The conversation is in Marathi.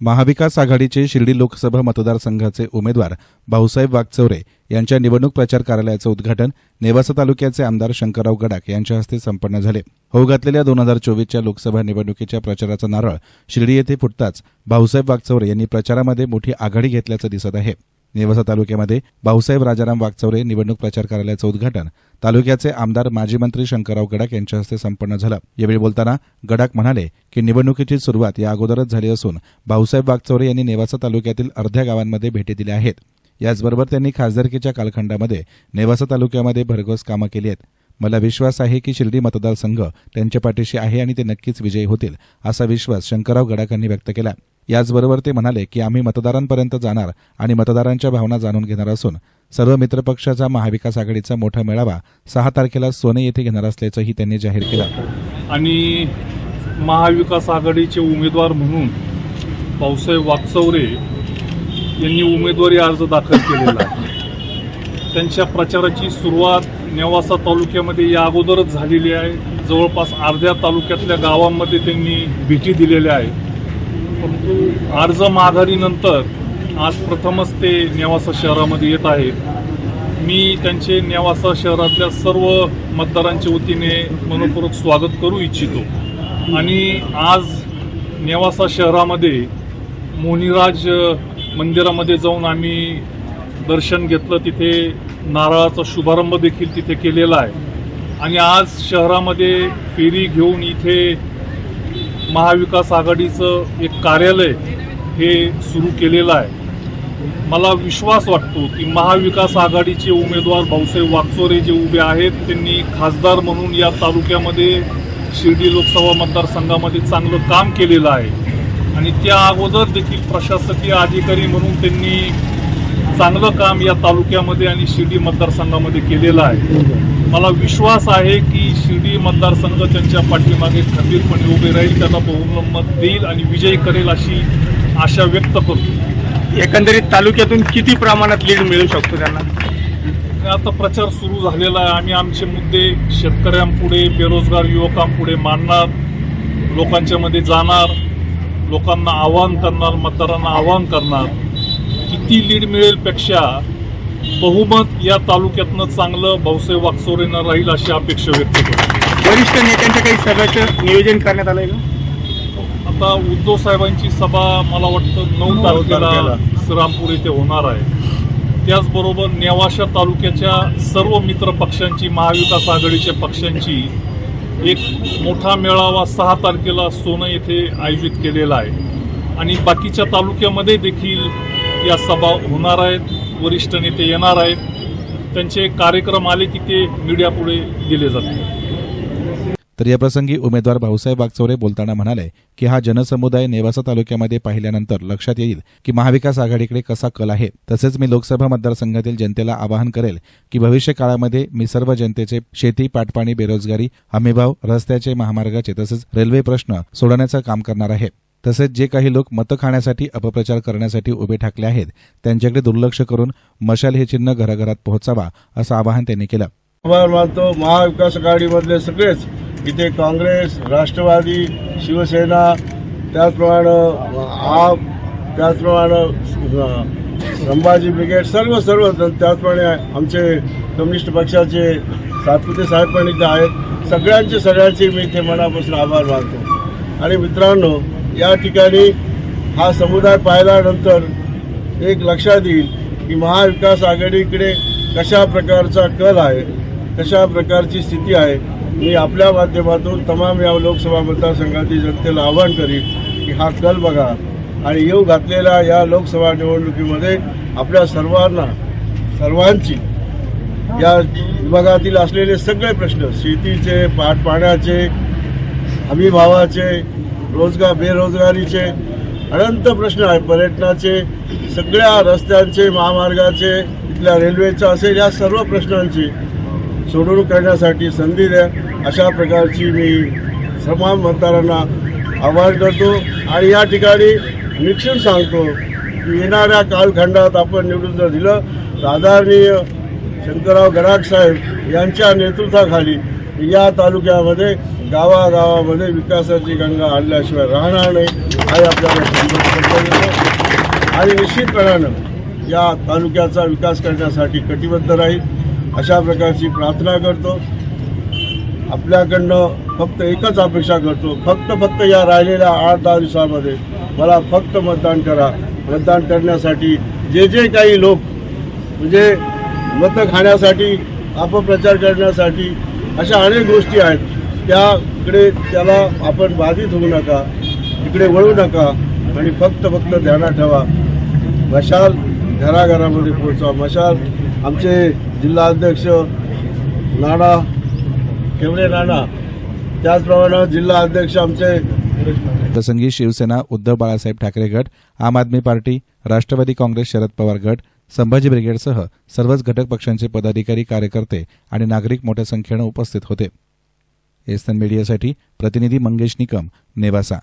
महाविकास आघाडीचे शिर्डी लोकसभा मतदारसंघाचे उमेदवार भाऊसाहेब वागचौरे यांच्या निवडणूक प्रचार कार्यालयाचं उद्घाटन नेवासा तालुक्याचे आमदार शंकरराव गडाख यांच्या हस्ते संपन्न झाले. होऊ घातलेल्या दोन हजार चोवीसच्या लोकसभा निवडणुकीच्या प्रचाराचा नारळ शिर्डी येथे फुटताच भाऊसाहेब वागचौरे यांनी प्रचारामध्ये मोठी आघाडी घेतल्याचं दिसत आहे. नेवासा तालुक्यामध्ये भाऊसाहेब राजाराम वागचौरे निवडणूक प्रचार कार्यालयाचं उद्घाटन. तालुक्याचे आमदार माजी मंत्री शंकरराव गडाख यांच्या हस्ते संपन्न झालं. यावेळी बोलताना गडाख म्हणाले की निवडणुकीची सुरुवात या अगोदरच झाली असून भाऊसाहेब वागचौरे यांनी नेवासा तालुक्यातील अर्ध्या गावांमध्ये भेटी दिल्या आहेत. याचबरोबर त्यांनी खासदारकीच्या कालखंडामध्ये नेवासा तालुक्यामध्ये भरघोस कामं केली आहेत. मला विश्वास आहे की शिर्डी मतदारसंघ त्यांच्या पाठीशी आहे आणि ते नक्कीच विजयी होतील असा विश्वास शंकरराव गडाखांनी व्यक्त केला. याचबरोबर ते म्हणाले की आम्ही मतदारांपर्यंत जाणार आणि मतदारांच्या भावना जाणून घेणार असून सर्व मित्रपक्षाचा महाविकास आघाडीचा मोठा मेळावा सहा तारखेला सोने येथे घेणार असल्याचंही त्यांनी जाहीर केलं. आणि महाविकास आघाडीचे उमेदवार म्हणून पावसाहेब वाकचौरे यांनी उमेदवारी अर्ज दाखल केलेला आहे. त्यांच्या प्रचाराची सुरुवात नेवासा तालुक्यामध्ये या अगोदरच झालेली आहे. जवळपास अर्ध्या तालुक्यातल्या गावांमध्ये त्यांनी भेटी दिलेल्या आहेत. परंतु अर्ज माघारीनंतर आज प्रथमच ते नेवासा शहरामध्ये येत आहेत. मी त्यांचे नेवासा शहरातल्या सर्व मतदारांच्या वतीने मनपूर्वक स्वागत करू इच्छितो. आणि आज नेवासा शहरामध्ये मोनीराज मंदिरामध्ये जाऊन आम्ही दर्शन घेतलं. तिथे नारळाचा शुभारंभ देखील तिथे केलेला आहे. आणि आज शहरामध्ये फेरी घेऊन इथे महाविकास आघाडीचं एक कार्यालय हे सुरू केलेलं आहे. मला विश्वास वाटतो की महाविकास आघाडीचे उमेदवार भाऊसाहेब वागचोरे जे उभे आहेत त्यांनी खासदार म्हणून या तालुक्यामध्ये शिर्डी लोकसभा मतदारसंघामध्ये चांगलं काम केलेलं आहे. आणि त्या अगोदर देखील प्रशासकीय अधिकारी म्हणून त्यांनी चांगलं काम या तालुक्यामध्ये आणि शिर्डी मतदारसंघामध्ये केलेलं आहे. मला विश्वास आहे की शिर्डी मतदारसंघ त्यांच्या पाठीमागे खंबीरपणे उभे राहील त्यांना बहुमत देईल आणि विजयी करेल अशी आशा व्यक्त करतो. एकंदरीत तालुक्यातून किती प्रमाणात लीड मिळू शकतो त्यांना? आता प्रचार सुरू झालेला आहे. आम्ही आमचे मुद्दे शेतकऱ्यांपुढे बेरोजगार युवकांपुढे मांडणार लोकांच्या मध्ये जाणार लोकांना आवाहन करणार मतदारांना आवाहन करणार. किती लीड मिळेल पेक्षा बहुमत या तालुक्यातनं चांगलं भाऊसाहेब वागचोरेनं राहील अशी अपेक्षा व्यक्त करतो. वरिष्ठ नेत्यांच्या काही सभेचं नियोजन करण्यात आलंय का आता उद्धव साहेबांची सभा मला वाटतं नऊ तारखेला श्रीरामपूर येथे होणार आहे. त्याचबरोबर नेवाशा तालुक्याच्या सर्व मित्र पक्षांची महाविकास आघाडीच्या पक्षांची एक मोठा मेळावा सहा तारखेला सोनं येथे आयोजित केलेला आहे. आणि बाकीच्या तालुक्यामध्ये देखील या सभा होणार आहेत. वरिष्ठ नेते येणार आहेत. त्यांचे कार्यक्रम आले की ते मीडियापुढे दिले जातील. तर या प्रसंगी उमेदवार भाऊसाहेब वागचौरे बोलताना म्हणाले की हा जनसमुदाय नेवासा तालुक्यामध्ये पाहिल्यानंतर लक्षात येईल की महाविकास आघाडीकडे कसा कल आहे. तसेच मी लोकसभा मतदारसंघातील जनतेला आवाहन करेल की भविष्य काळामध्ये मी सर्व जनतेचे शेती पाटपाणी बेरोजगारी हमीभाव रस्त्याचे महामार्गाचे तसेच रेल्वे प्रश्न सोडवण्याचं काम करणार आहे. तसेच जे काही लोक मतं खाण्यासाठी अपप्रचार करण्यासाठी उभे ठाकले आहेत त्यांच्याकडे दुर्लक्ष करून मशाल हे चिन्ह घराघरात पोहोचावा असं आवाहन त्यांनी केलं. आभार मानतो महाविकास आघाडीमधले सगळेच इथे काँग्रेस राष्ट्रवादी शिवसेना त्याचप्रमाणे आप त्याचप्रमाणे संभाजी ब्रिगेड सर्व सर्व त्याचप्रमाणे आमचे कम्युनिस्ट पक्षाचे सातपुते साहेब पण इथे आहेत. सगळ्यांचे सगळ्यांचे मी इथे मनापासून आभार मानतो. आणि मित्रांनो या ठिकाणी हा समुदाय पाहिल्यानंतर एक लक्षात येईल की महाविकास आघाडीकडे कशा प्रकारचा कल आहे कशा प्रकारची स्थिती आहे मी आपल्या माध्यमातून तमाम या लोकसभा मतदारसंघातील जनतेला आवाहन करीन की हा कल बघा आणि येऊ घातलेल्या या लोकसभा निवडणुकीमध्ये आपल्या सर्वांना सर्वांची या विभागातील असलेले सगळे प्रश्न शेतीचे पाट पाण्याचे हमीभावाचे रोजगार बेरोजगारीचे अनंत प्रश्न आहे पर्यटनाचे सगळ्या रस्त्यांचे महामार्गाचे इथल्या रेल्वेचं असेल या सर्व प्रश्नांची सोडवणूक करण्यासाठी संधी द्या. अशा प्रकारची मी तमाम मतदारांना आवाहन करतो. आणि या ठिकाणी निश्चित सांगतो की येणाऱ्या कालखंडात आपण निवडून जर दिलं तर आदरणीय शंकरराव गडाख साहेब यांच्या नेतृत्वाखाली या तालुक्यामध्ये गावागावामध्ये विकासाची गंगा आणल्याशिवाय राहणार नाही हे आपल्याला आणि निश्चितपणानं या तालुक्याचा विकास करण्यासाठी कटिबद्ध राहील अशा प्रकारची प्रार्थना करतो. आपल्याकडनं फक्त एकच अपेक्षा करतो फक्त फक्त या राहिलेल्या आठ दहा दिवसामध्ये मला फक्त मतदान करा. मतदान करण्यासाठी जे जे काही लोक म्हणजे मतं खाण्यासाठी अपप्रचार करण्यासाठी अशा अनेक गोष्टी आहेत. त्याकडे त्याला आपण बाधित होऊ नका इकडे वळू नका आणि फक्त फक्त ध्यानात ठेवा. मशाल घराघरामध्ये पोहोचवा मशाल आमचे जिल्हा अध्यक्ष नाना केवळे नाना त्याचप्रमाणे जिल्हा अध्यक्ष आमचे प्रसंगी शिवसेना उद्धव बाळासाहेब ठाकरे गट आम आदमी पार्टी राष्ट्रवादी काँग्रेस शरद पवार गट संभाजी ब्रिगेडसह सर्वच घटक पक्षांचे पदाधिकारी कार्यकर्ते आणि नागरिक मोठ्या संख्येनं उपस्थित होते. एसन मीडियासाठी प्रतिनिधी मंगेश निकम नेवासा.